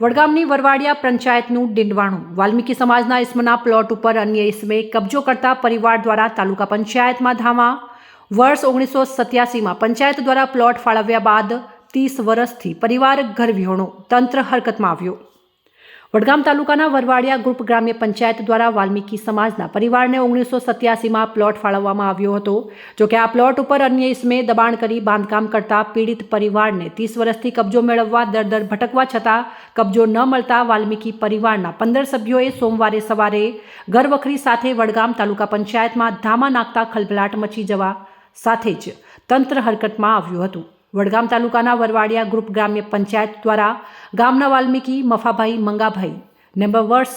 વડગામની વરવાડિયા પંચાયતનું ડીંડવાણું. વાલ્મીકી સમાજના ઇસમના પ્લોટ ઉપર અન્ય ઇસમે કબજો કરતા પરિવાર દ્વારા તાલુકા પંચાયતમાં ધામા. વર્ષ ઓગણીસો સત્યાસીમાં પંચાયત દ્વારા પ્લોટ ફાળવ્યા બાદ ત્રીસ વર્ષથી પરિવાર ઘર વિહોણો તંત્ર હરકતમાં આવ્યો. વડગામ તાલુકાના વરવાડિયા ગ્રુપ ગ્રામ્ય પંચાયત દ્વારા વાલ્મીકી સમાજના પરિવારને ઓગણીસો સત્યાસીમાં પ્લોટ ફાળવવામાં આવ્યો હતો. જોકે આ પ્લોટ ઉપર અન્ય ઇસમે દબાણ કરી બાંધકામ કરતા પીડિત પરિવારને ત્રીસ વર્ષથી કબજો મેળવવા, દર દર ભટકવા છતાં કબજો ન મળતા વાલ્મીકી પરિવારના પંદર સભ્યોએ સોમવારે સવારે ઘરવખરી સાથે વડગામ તાલુકા પંચાયતમાં ધામા નાખતા ખલભલાટ મચી જવા સાથે જ તંત્ર હરકતમાં આવ્યું હતું. વડગામ તાલુકાના વરવાડિયા ગ્રુપ ગ્રામ્ય પંચાયત દ્વારા ગામના વાલ્મીકી મફાભાઈ મંગાભાઈ. નંબર વર્ષ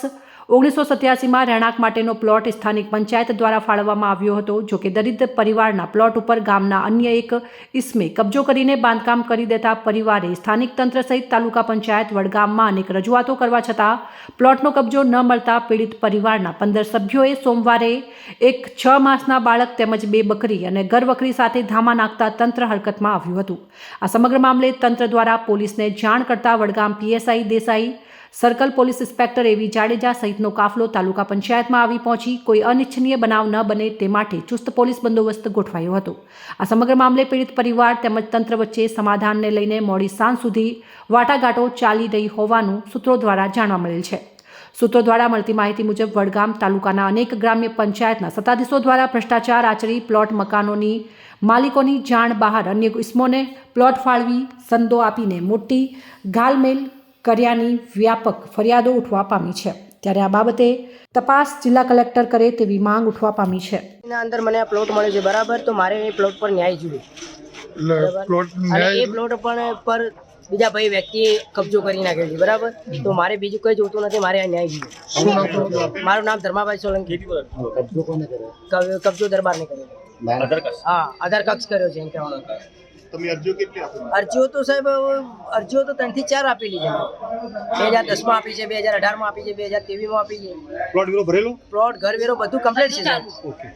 ઓગણીસો સત્યાસીમાં રહેણાંક માટેનો પ્લોટ સ્થાનિક પંચાયત દ્વારા ફાળવવામાં આવ્યો હતો જોકે દરિદ્ર પરિવારના પ્લોટ ઉપર ગામના અન્ય એક ઇસમે કબજો કરીને બાંધકામ કરી દેતા પરિવારે સ્થાનિક તંત્ર સહિત તાલુકા પંચાયત વડગામમાં અનેક રજૂઆતો કરવા છતાં પ્લોટનો કબજો ન મળતા પીડિત પરિવારના પંદર સભ્યોએ સોમવારે એક છ માસના બાળક તેમજ બે બકરી અને ઘરવકરી સાથે ધામા નાખતા તંત્ર હરકતમાં આવ્યું હતું. આ સમગ્ર મામલે તંત્ર દ્વારા પોલીસને જાણ કરતા Vadgam PSI Desai circle police inspector A V Jadeja સહિતનો કાફલો તાલુકા પંચાયતમાં આવી પહોંચી. કોઈ અનિચ્છનીય બનાવ ન બને તે માટે ચુસ્ત પોલીસ બંદોબસ્ત ગોઠવાયો હતો. આ સમગ્ર મામલે પીડિત પરિવાર તેમજ તંત્ર વચ્ચે સમાધાનને લઈને મોડી સાંજ સુધી વાટાઘાટો ચાલી રહી હોવાનું સૂત્રો દ્વારા જાણવા મળેલ છે. સૂત્રો દ્વારા મળતી માહિતી મુજબ વડગામ તાલુકાના અનેક ગ્રામ્ય પંચાયતના સત્તાધીશો દ્વારા ભ્રષ્ટાચાર આચરી પ્લોટ મકાનોની માલિકોની જાણ બહાર અન્ય ઇસમોને પ્લોટ ફાળવી, સંદો આપીને મોટી ગાલમેલ કર્યાની વ્યાપક ફરિયાદો ઉઠવા પામી છે. ત્યારે આ બાબતે તપાસ જિલ્લા કલેક્ટર કરે તેવી માંગ ઉઠવા પામી છે. એના અંદર મને આ પ્લોટ મળ્યો છે બરાબર? તો મારે એ પ્લોટ પર ન્યાય જોઈએ. અને એ પ્લોટ પણ પર બીજા ભાઈ વ્યક્તિએ કબજો કરી નાખ્યો છે બરાબર? તો મારે બીજું કઈ જોતું નથી મારે આ ન્યાય જોઈએ. મારું નામ ધર્માભાઈ સોલંકી. કબ- કબજો દરબાર ને કર્યો હા આધાર કક્ષ કર્યો છે એમ કહેવાનું. તમે અરજીઓ કેટલી આપી અરજીઓ તો સાહેબ અરજીઓ તો ત્રણથી ચાર આપેલી છે બે હજાર દસમાં આપી છે બે હજાર અઢારમાં આપી છે બે હજાર તેવીસમાં આપી છે. પ્લોટ વેરો ભરેલો? પ્લોટ ઘર વેરો બધું કમ્પ્લીટ છે સાહેબ. ઓકે.